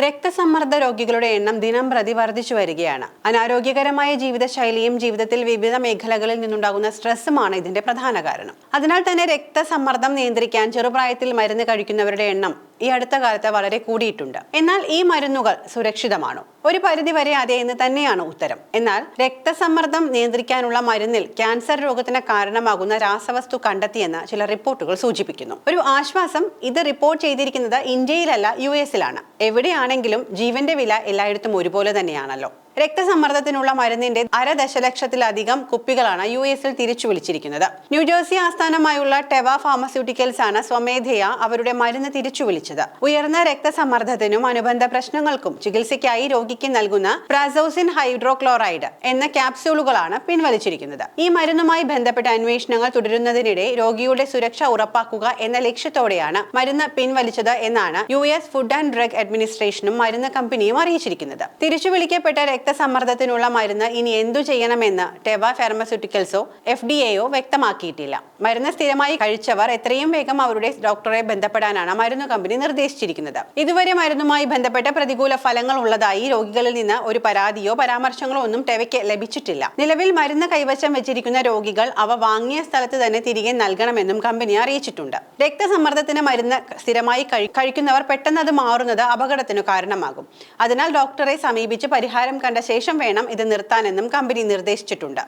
രക്തസമ്മർദ്ദ രോഗികളുടെ എണ്ണം ദിനം പ്രതി വർദ്ധിച്ചു വരികയാണ്. അനാരോഗ്യകരമായ ജീവിതശൈലിയും ജീവിതത്തിൽ വിവിധ മേഖലകളിൽ നിന്നുണ്ടാകുന്ന സ്ട്രെസ്സുമാണ് ഇതിന്റെ പ്രധാന കാരണം. അതിനാൽ തന്നെ രക്തസമ്മർദ്ദം നിയന്ത്രിക്കാൻ ചെറുപ്രായത്തിൽ മരുന്ന് കഴിക്കുന്നവരുടെ എണ്ണം ഈ അടുത്ത കാലത്ത് വളരെ കൂടിയിട്ടുണ്ട്. എന്നാൽ ഈ മരുന്നുകൾ സുരക്ഷിതമാണോ? ഒരു പരിധി വരെ അതെ എന്ന് തന്നെയാണ് ഉത്തരം. എന്നാൽ രക്തസമ്മർദ്ദം നിയന്ത്രിക്കാനുള്ള മരുന്നിൽ ക്യാൻസർ രോഗത്തിന് കാരണമാകുന്ന രാസവസ്തു കണ്ടെത്തിയെന്ന് ചില റിപ്പോർട്ടുകൾ സൂചിപ്പിക്കുന്നു. ഒരു ആശ്വാസം ഇത് റിപ്പോർട്ട് ചെയ്തിരിക്കുന്നത് ഇന്ത്യയിലല്ല യു എസിലാണ്. എവിടെയാണെങ്കിലും ജീവന്റെ വില എല്ലായിടത്തും ഒരുപോലെ തന്നെയാണല്ലോ. രക്തസമ്മർദ്ദത്തിനുള്ള മരുന്നിന്റെ അര ദശലക്ഷത്തിലധികം കുപ്പികളാണ് യു എസിൽ തിരിച്ചു വിളിച്ചിരിക്കുന്നത്. ന്യൂജേഴ്സി ആസ്ഥാനമായുള്ള ടെവ ഫാർമസ്യൂട്ടിക്കൽസ് ആണ് സ്വമേധയാ അവരുടെ മരുന്ന് തിരിച്ചു വിളിച്ചത്. ഉയർന്ന രക്തസമ്മർദ്ദത്തിനും അനുബന്ധ പ്രശ്നങ്ങൾക്കും ചികിത്സയ്ക്കായി രോഗിക്ക് നൽകുന്ന പ്രാസോസിൻ ഹൈഡ്രോക്ലോറൈഡ് എന്ന ക്യാപ്സ്യൂളുകളാണ് പിൻവലിച്ചിരിക്കുന്നത്. ഈ മരുന്നുമായി ബന്ധപ്പെട്ട അന്വേഷണങ്ങൾ തുടരുന്നതിനിടെ രോഗിയുടെ സുരക്ഷ ഉറപ്പാക്കുക എന്ന ലക്ഷ്യത്തോടെയാണ് മരുന്ന് പിൻവലിച്ചത് എന്നാണ് U S food and drug അഡ്മിനിസ്ട്രേഷനും മരുന്ന് കമ്പനിയും അറിയിച്ചിരിക്കുന്നത്. തിരിച്ചു വിളിക്കപ്പെട്ട രക്തസമ്മർദ്ദത്തിനുള്ള മരുന്ന് ഇനി എന്തു ചെയ്യണമെന്ന് ടെവ ഫാർമസ്യൂട്ടിക്കൽസോ എഫ് ഡി എയോ വ്യക്തമാക്കിയിട്ടില്ല. മരുന്ന് സ്ഥിരമായി കഴിച്ചവർ എത്രയും വേഗം അവരുടെ ഡോക്ടറെ ബന്ധപ്പെടാനാണ് മരുന്ന് കമ്പനി നിർദ്ദേശിച്ചിരിക്കുന്നത്. ഇതുവരെ മരുന്നുമായി ബന്ധപ്പെട്ട പ്രതികൂല ഫലങ്ങൾ ഉള്ളതായി രോഗികളിൽ നിന്ന് ഒരു പരാതിയോ പരാമർശങ്ങളോ ഒന്നും ടെവയ്ക്ക് ലഭിച്ചിട്ടില്ല. നിലവിൽ മരുന്ന് കൈവശം വെച്ചിരിക്കുന്ന രോഗികൾ അവ വാങ്ങിയ സ്ഥലത്ത് തന്നെ തിരികെ നൽകണമെന്നും കമ്പനി അറിയിച്ചിട്ടുണ്ട്. രക്തസമ്മർദ്ദത്തിന് മരുന്ന് സ്ഥിരമായി കഴിക്കുന്നവർ പെട്ടെന്ന് അത് മാറുന്നത് അപകടത്തിനു കാരണമാകും. അതിനാൽ ഡോക്ടറെ സമീപിച്ച് പരിഹാരം കണ്ട ശേഷം വേണം ഇത് നിർത്താനെന്നും കമ്പനി നിർദ്ദേശിച്ചിട്ടുണ്ട്.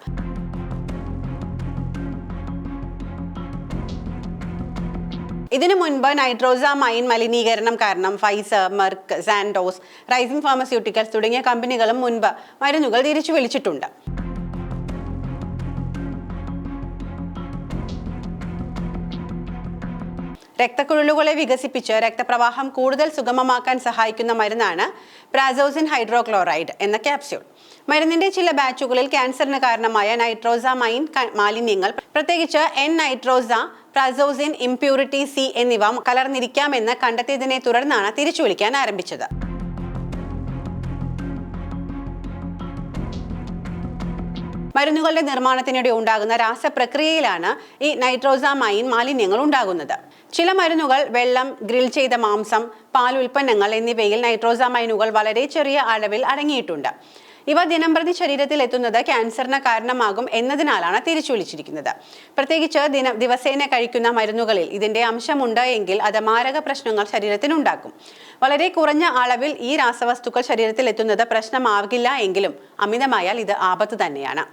ഇതിനു മുൻപ് നൈട്രോസാമൈൻ മലിനീകരണം കാരണം Pfizer Merck Sandoz Rising pharmaceuticals തുടങ്ങിയ കമ്പനികളും മുൻപ് മരുന്നുകൾ തിരിച്ചു വിളിച്ചിട്ടുണ്ട്. രക്തക്കുഴലുകളെ വികസിപ്പിച്ച് രക്തപ്രവാഹം കൂടുതൽ സുഗമമാക്കാൻ സഹായിക്കുന്ന മരുന്നാണ് പ്രാസോസിൻ ഹൈഡ്രോക്ലോറൈഡ് എന്ന ക്യാപ്സ്യൂൾ. മരുന്നിന്റെ ചില ബാച്ചുകളിൽ ക്യാൻസറിന് കാരണമായ നൈട്രോസാമൈൻ മാലിന്യങ്ങൾ പ്രത്യേകിച്ച് N nitroso prazosin impurity C എന്നിവ കലർന്നിരിക്കാമെന്ന് കണ്ടെത്തിയതിനെ തുടർന്നാണ് തിരിച്ചു വിളിക്കാൻ ആരംഭിച്ചത്. മരുന്നുകളുടെ നിർമ്മാണത്തിനിടെ ഉണ്ടാകുന്ന രാസപ്രക്രിയയിലാണ് ഈ നൈട്രോസാമൈൻ മാലിന്യങ്ങൾ ഉണ്ടാകുന്നത്. ചില മരുന്നുകൾ വെള്ളം ഗ്രിൽ ചെയ്ത മാംസം പാൽ ഉൽപ്പന്നങ്ങൾ എന്നിവയിൽ നൈട്രോസാമൈനുകൾ വളരെ ചെറിയ അളവിൽ അടങ്ങിയിട്ടുണ്ട്. ഇവ ദിനംപ്രതി ശരീരത്തിൽ എത്തുന്നത് ക്യാൻസറിന് കാരണമാകും എന്നതിനാലാണ് തിരിച്ചു വിളിച്ചിരിക്കുന്നത്. പ്രത്യേകിച്ച് ദിന ദിവസേന കഴിക്കുന്ന മരുന്നുകളിൽ ഇതിന്റെ അംശമുണ്ട് എങ്കിൽ അത് മാരക പ്രശ്നങ്ങൾ ശരീരത്തിനുണ്ടാക്കും. വളരെ കുറഞ്ഞ അളവിൽ ഈ രാസവസ്തുക്കൾ ശരീരത്തിൽ എത്തുന്നത് പ്രശ്നമാകില്ല എങ്കിലും അമിതമായാൽ ഇത് ആപത്ത് തന്നെയാണ്.